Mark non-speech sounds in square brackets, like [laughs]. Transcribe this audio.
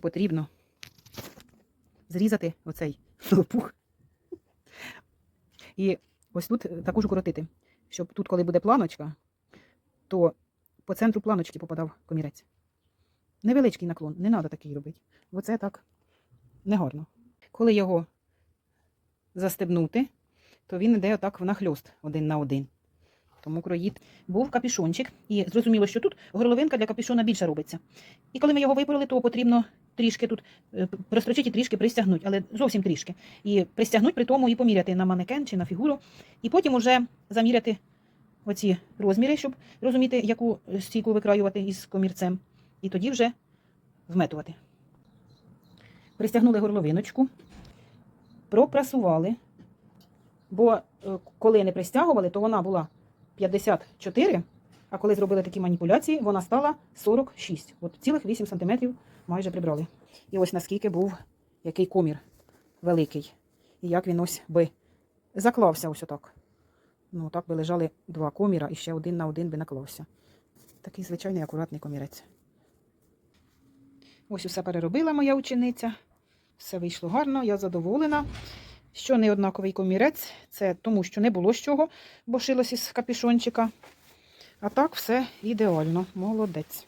потрібно зрізати оцей [laughs] лопух. І ось тут також укоротити, щоб тут, коли буде планочка, то по центру планочки попадав комірець. Невеличкий наклон, не треба такий робити. Бо це так негарно. Коли його застебнути, то він йде отак в нахльост один на один. Тому кроїть. Був капішончик, і зрозуміло, що тут горловинка для капішона більше робиться. І коли ми його випороли, то потрібно трішки тут е, прострочити і трішки пристягнути, але зовсім трішки. І пристягнути при тому і поміряти на манекен чи на фігуру. І потім уже заміряти оці розміри, щоб розуміти, яку стійку викраювати із комірцем. І тоді вже вметувати. Пристягнули горловиночку, пропрасували. Бо е, коли не пристягували, то вона була 54, а коли зробили такі маніпуляції, вона стала 46. От цілих 8 см майже прибрали. І ось наскільки був який комір великий. І як він ось би заклався ось отак. Ну, так би лежали два коміра і ще один на один би наклався. Такий звичайний акуратний комірець. Ось усе переробила моя учениця. Все вийшло гарно, я задоволена. Що не однаковий комірець, це тому, що не було з чого, бо шилось із капішончика. А так все ідеально. Молодець.